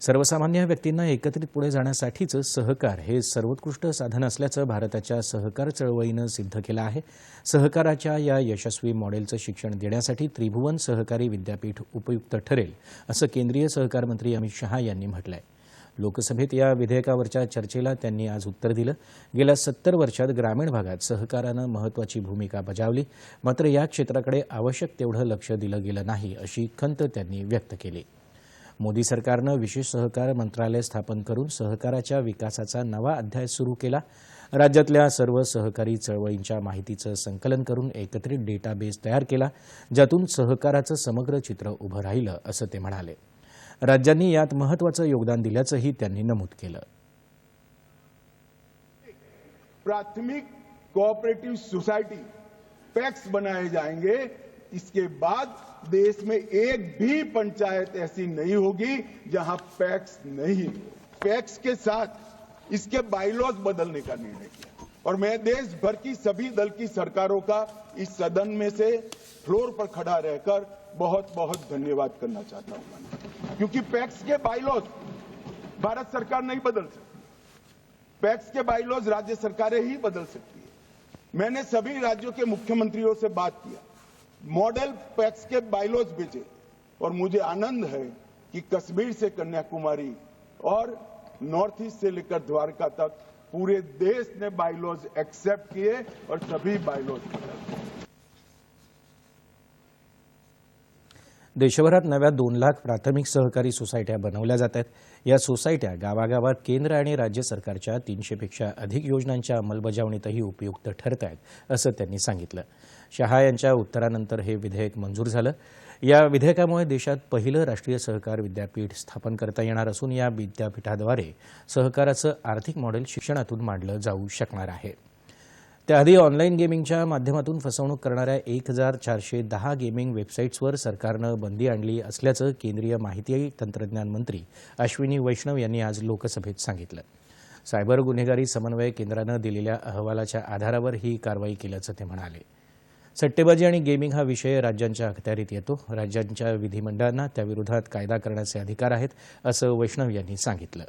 सर्वसामान्य व्यक्तींना एकत्रित पुढे जाण्यासाठीचं सहकार हे सर्वोत्कृष्ट साधन असल्याचं भारताच्या सहकार चळवळीनं सिद्ध केलं आहे. सहकाराच्या या यशस्वी मॉडेलचं शिक्षण देण्यासाठी त्रिभुवन सहकारी विद्यापीठ उपयुक्त ठरेल असं केंद्रीय सहकार मंत्री अमित शहा यांनी म्हटलं आहे लोकसभेत या विधेयकावरच्या चर्चेला त्यांनी आज उत्तर दिलं. गेल्या सत्तर वर्षात ग्रामीण भागात सहकारानं महत्त्वाची भूमिका बजावली. मात्र या क्षेत्राकडे आवश्यक तेवढं लक्ष दिलं गेलं नाही अशी खंत त्यांनी व्यक्त केली. मोदी सरकारनं विशेष सहकार मंत्रालय स्थापन करून सहकाराच्या विकासाचा नवा अध्याय सुरू केला. राज्यातल्या सर्व सहकारी चळवळींच्या माहितीचं संकलन करून एकत्रित डेटाबेस तयार केला ज्यातून सहकाराचं समग्र चित्र उभं राहिलं असं ते म्हणाले. राज्यांनी यात महत्त्वाचं योगदान दिल्याचंही त्यांनी नमूद केलं. प्राथमिक कोऑपरेटिव सोसायटी पैक्स बनाए जाएंगे. इसके बाद देश में एक भी पंचायत ऐसी नहीं होगी जहाँ पैक्स नहीं पैक्स के साथ इसके बाइलॉज बदलने का निर्णय किया। और मैं देश भर की सभी दल की सरकारों का इस सदन में से फ्लोर पर खड़ा रहकर बहुत बहुत धन्यवाद करना चाहता हूँ। क्योंकि पैक्स के बाइलॉज भारत सरकार नहीं बदल सकती। पैक्स के बाइलॉज राज्य सरकारें ही बदल सकती है। मैंने सभी राज्यों के मुख्यमंत्रियों से बात किया। मॉडल पैक्स के बाइलॉज भेजे। और मुझे आनंद है कि कश्मीर से कन्याकुमारी और नॉर्थ ईस्ट से लेकर द्वारका तक पूरे देश ने बाइलॉज एक्सेप्ट किए और सभी बाइलॉज देशभरात नव्या दोन लाख प्राथमिक सहकारी सोसायट्या बनवल्या जात आहेत. या सोसायट्या गावागावात केंद्र आणि राज्य सरकारच्या तीनशेपेक्षा अधिक योजनांच्या अंमलबजावणीतही उपयुक्त ठरत आहेत असं त्यांनी सांगितलं. शहा यांच्या उत्तरानंतर हे विधेयक मंजूर झालं. या विधेयकामुळे देशात पहिलं राष्ट्रीय सहकार विद्यापीठ स्थापन करता येणार असून या विद्यापीठाद्वारे सहकाराचं आर्थिक मॉडेल शिक्षणातून मांडलं जाऊ शकणार आहे. त्याआधी ऑनलाईन गेमिंगच्या माध्यमातून फसवणूक करणाऱ्या एक हजार चारशे दहा गेमिंग वेबसाईट्सवर सरकारनं बंदी आणली असल्याचं केंद्रीय माहिती तंत्रज्ञान मंत्री अश्विनी वैष्णव यांनी आज लोकसभेत सांगितलं. सायबर गुन्हेगारी समन्वय केंद्रानं दिलेल्या अहवालाच्या आधारावर ही कारवाई केल्याचं ते म्हणाले. सट्टेबाजी आणि गेमिंग हा विषय राज्यांच्या अखत्यारीत येतो. राज्यांच्या विधिमंडळांना त्याविरोधात कायदा करण्याचे अधिकार आहेत असं वैष्णव यांनी सांगितलं.